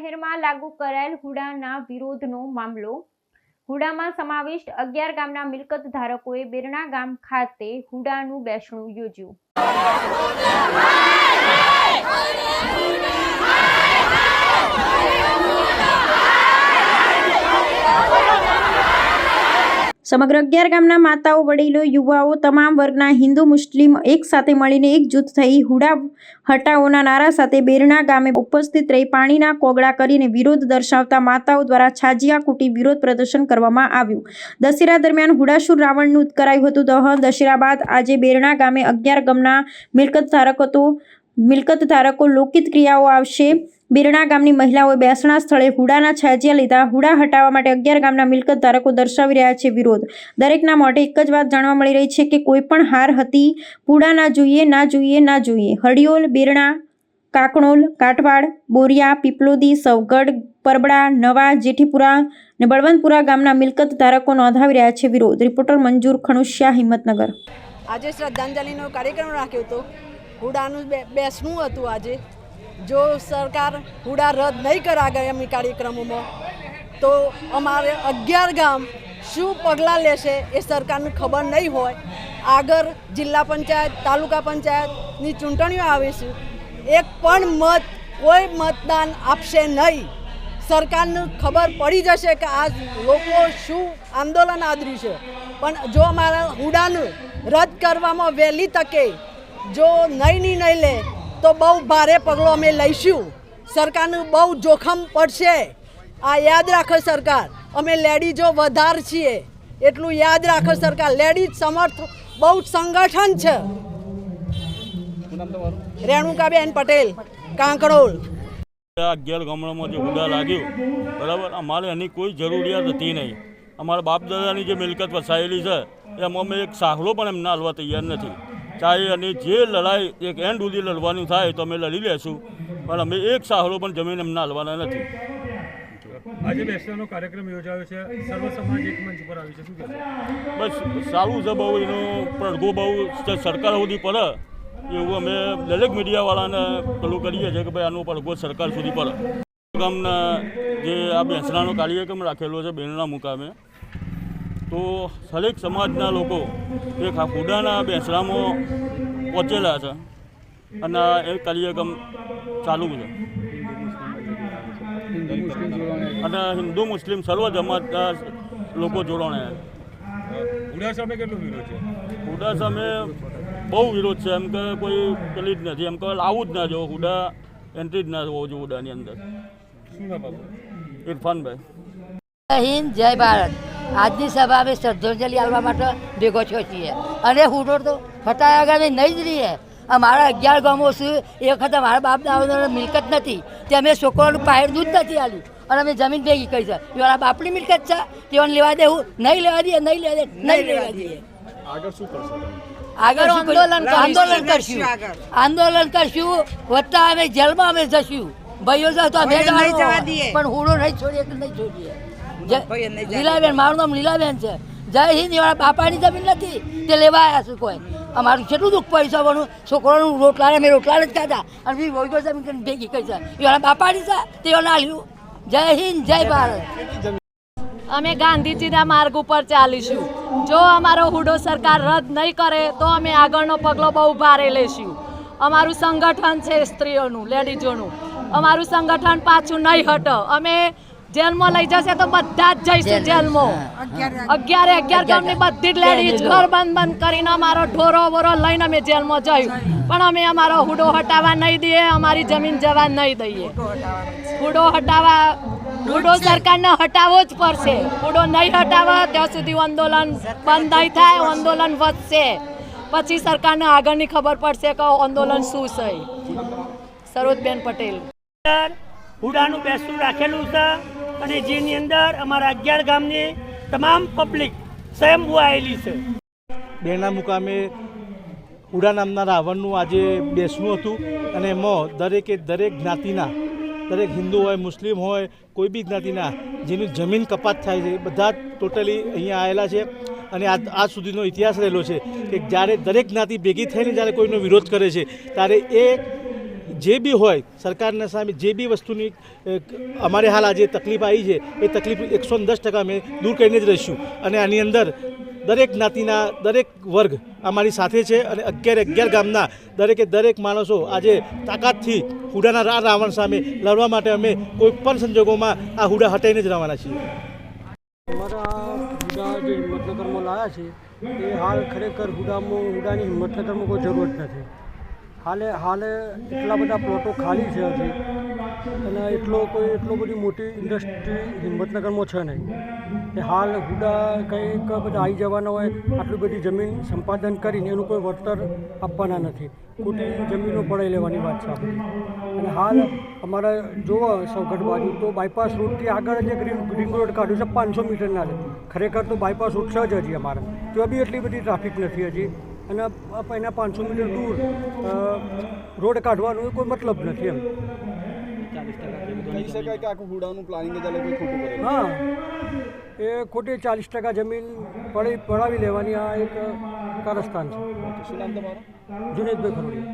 શહેરમાં લાગુ કરાયેલ હુડાના વિરોધનો મામલો. હુડામાં સમાવિષ્ટ અગિયાર ગામના મિલકત ધારકોએ બેરણા ગામ ખાતે હુડાનું બેસણું યોજ્યું. સમગ્ર અગિયાર ગામના માતાઓ, વડીલો, યુવાઓ, તમામ વર્ગના હિન્દુ, મુસ્લિમ એક સાથે મળીને એકજૂથ થઈ હુડા હટાઓના નારા સાથે બેરણા ગામે ઉપસ્થિત રહી પાણીના કોગળા કરીને વિરોધ દર્શાવતા માતાઓ દ્વારા છાજિયા કૂટી વિરોધ પ્રદર્શન કરવામાં આવ્યું. દશેરા દરમિયાન હુડાસુર રાવણનું કરાયું હતું. દહન દશેરા બાદ આજે બેરણા ગામે અગિયાર ગામના મિલકત ધારકો મિલકત ધારકો લોકિત ક્રિયાઓ આવશે. બેરણા ગામની મહિલાઓએ બેસણા સ્થળે હુડાના છાજિયા લીધા. હુડા હટાવવા માટે અગિયાર ગામના મિલકત ધારકો દર્શાવી રહ્યા છે વિરોધ. દરેકના મોઢે એક જ વાત જાણવા મળી રહી છે કે કોઈ પણ હાર હતી. હુડા ના જોઈએ ના જોઈએ ના જોઈએ. હડિયોલ બેરણા, કાકણોલ કાટવાડ બોરિયા, પીપલોદી, સવગઢ, પરબડા, નવા, જેઠીપુરા અને બળવંતપુરા ગામના મિલકત ધારકો નોંધાવી રહ્યા છે વિરોધ. રિપોર્ટર મંજૂર ખણુશિયા હિંમતનગર. આજે શ્રદ્ધાંજલિનો કાર્યક્રમ રાખ્યો હતો. હુડાનું બે બેસણું હતું આજે. જો સરકાર હુડા રદ નહીં કરે આગામી કાર્યક્રમોમાં, તો અમારે અગિયાર ગામ શું પગલાં લેશે એ સરકારને ખબર નહીં હોય. આગળ જિલ્લા પંચાયત, તાલુકા પંચાયતની ચૂંટણીઓ આવે છે એક પણ મત, કોઈ મતદાન આપશે નહીં. સરકારને ખબર પડી જશે કે આ લોકો શું આંદોલન આદર્યું છે. પણ જો અમારા હુડાનું રદ કરવામાં વહેલી તકે જો નહીં નિર્ણય લે તો બહુ ભારે પગલો અમે લઈશું. સરકારનું બહુ જોખમ પડશે. આ યાદ રાખો સરકાર અમે લેડીઝો વધાર છીએ. એટલું યાદ રાખો સરકાર લેડીઝ સમર્થ બહુ જ સંગઠન છે. રેણુકાબેન પટેલ કાંકરોલ. અગિયાર ગામડામાં જે હુડા લાગ્યું બરાબર? અમારે એની કોઈ જરૂરિયાત હતી નહીં. અમારા બાપ દાદાની જે મિલકત વસાયેલી છે એમાં અમે એક સાહલો પણ એમને હાલવા તૈયાર નથી. ચાહે અને જે લડાઈ એક એન્ડ સુધી લડવાનું થાય તો અમે લડી લેશું. પણ અમે એક સાહરો પણ જમીન એમને હાલવાના નથી. આજે બેસવાનો કાર્યક્રમ યોજાયો છે. સર્વ સમાજ એક મંચ પર આવ્યું છે. શું બસ સારું છે બહુ એનો પડઘો બહુ સરકાર સુધી પડે. એવું અમે દરેક મીડિયાવાળાને પેલું કરીએ છીએ કે ભાઈ આનો પડઘો સરકાર સુધી પડે. ગામના જે આ બેસણાનો કાર્યક્રમ રાખેલો છે બેનના મુકામે. તો સલેક સમાજના લોકો એક આ કુડાના બેસણામાં પહોંચેલા છે અને એ કાર્યક્રમ ચાલુ છે. અને હિન્દુ મુસ્લિમ સર્વ જમાતના લોકો જોડાણા સામે કેટલો વિરોધ છે? હુડા સામે બહુ વિરોધ છે. એમ કે કોઈ પેલી જ નથી. એમ કે આવું જ ના જો હુડા એન્ટ્રી જ ના હોવું જોઈએ હુડાની અંદર. શું ઇરફાનભાઈ. જય હિન્દ જય ભારત. આજની સભા અમે શ્રદ્ધાંજલિ આપવા માટે ભેગો થયો છીએ. અને હુડો તો ફટાયા આગળ નહીં જ રહીએ. અમારા અગિયાર ગામો છે એ વખત મારા બાપ દાદા મિલકત નથી. તે અમે છોકરાનું પાયર દૂધ નથી આલી અને અમે જમીન ભેગી કરી છે. એ મારા બાપની મિલકત છે. તેઓને લેવા દેવું નહીં લેવા દઈએ નહીં લેવા દે નહીં લેવા દઈએ આગળ શું કરશો આગળ આંદોલન આંદોલન કરશું. આંદોલન કરશું. વત્તા અમે જેલમાં અમે જશું. ભાઈઓ તો અમે પણ હુડો નહીં છોડીએ કે નહીં છોડીએ. લીલાબેન મારું નામ લીલાબેન છે. જય હિન્દ એવાળા બાપાની જમીન નથી. તે લેવા આવ્યા છે કોઈ. અમારું કેટલું દુઃખ પૈસા છે છોકરાનું રોટલા અમે રોટલા જ ખાધા. અને બી વહીવો જમીન ભેગી કરી છે. એવાળા બાપાની છે તેઓ ના લ્યું જય હિન્દ જય ભારત. અમે ગાંધીજીના માર્ગ ઉપર ચાલીશું. જો અમારો હુડો સરકાર રદ નહીં કરે તો અમે આગળનો પગલો બહુ ભારે લેશું. અમારું સંગઠન છે સ્ત્રીઓનું લેડીઝોનું. અમારું સંગઠન પાછું નહીં હટો. અમે જેલમાં લઈ જશે તો બધા જ જઈશું જેલમાં. અગિયારે અગિયાર ગામની બધી જ લેડીઝ ઘર બંધ બંધ કરીને અમારો ઢોરો વોરો લઈને અમે જેલમાં જયું પણ અમે અમારો હુડો હટાવવા નહીં દઈએ અમારી જમીન જવા નહીં દઈએ. હુડો હટાવવા હુડો સરકારને હટાવવો જ પડશે. હુડો નહીં હટાવે ત્યાં સુધી આંદોલન બંધ નહીં થાય આંદોલન વધશે. પછી સરકારને આગળની ખબર પડશે કે આંદોલન શું છે. સરોજબેન પટેલ. હુડાનું બેસતું રાખેલું છે. અને જેની અંદર અમારા અગિયાર ગામની તમામ પબ્લિક સ્વયંભૂ આવેલી છે. બેના મુકામે ઉડા નામના રાવણનું આજે બેસવું હતું અને એમાં દરેકે દરેક જ્ઞાતિના, દરેક હિન્દુ હોય, મુસ્લિમ હોય, કોઈ બી જ્ઞાતિના, જેની જમીન કપાત થાય છે બધા ટોટલી અહીંયા આવેલા છે. અને આ આજ સુધીનો ઇતિહાસ રહેલો છે કે જ્યારે દરેક જ્ઞાતિ ભેગી થઈને જ્યારે કોઈનો વિરોધ કરે છે, ત્યારે એ જે બી હોય, સરકારના સામે જે બી વસ્તુની અમારે હાલ આજે તકલીફ આવી છે, એ તકલીફ એકસો દસ ટકા અમે દૂર કરીને જ રહીશું. અને આની અંદર દરેક જ્ઞાતિના, દરેક વર્ગ અમારી સાથે છે અને અગિયાર અગિયાર ગામના દરેકે દરેક માણસો આજે તાકાતથી હુડાના રા રાવણ સામે લડવા માટે અમે કોઈ પણ સંજોગોમાં આ હુડા હટાઈને જ રહેવાના છીએ. અમારા હુડા જે હિંમતનગરમાં છે, એ હાલ ખરેખર હુડામાં, હુડાની હિંમતનગરમાં કોઈ જરૂરત નથી. હાલે હાલે એટલા બધા પ્લોટો ખાલી છે હજી. અને એટલો કોઈ, એટલો બધી મોટી ઇન્ડસ્ટ્રી હિંમતનગરમાં છે નહીં. એ હાલ હુડા કંઈક બધા આવી જવાના હોય, આટલી બધી જમીન સંપાદન કરીને એનું કોઈ વળતર આપવાના નથી. ખોટી જમીનો પડાઈ લેવાની વાત છે અને હાલ અમારે જોવો સૌગઢ બાજુ તો બાયપાસ રૂટથી આગળ જે ગ્રીન રિંગ રોડ કાઢ્યું છે, પાંચસો મીટરના છે ખરેખર તો બાયપાસ રૂટ છે જ હજી અમારે. તો બી એટલી બધી ટ્રાફિક નથી હજી. અને એના પાંચસો મીટર દૂર રોડ કાઢવાનો કોઈ મતલબ નથી એમ. કહી શકાય કે આખું હુડાનું પ્લાનિંગ ખોટું કરેલું હા. એ ખોટી ચાલીસ ટકા જમીન પડી પડાવી લેવાની આ એક કારસ્તાન છે. શું નામ તમારું? જુનેદભાઈ ખરોડી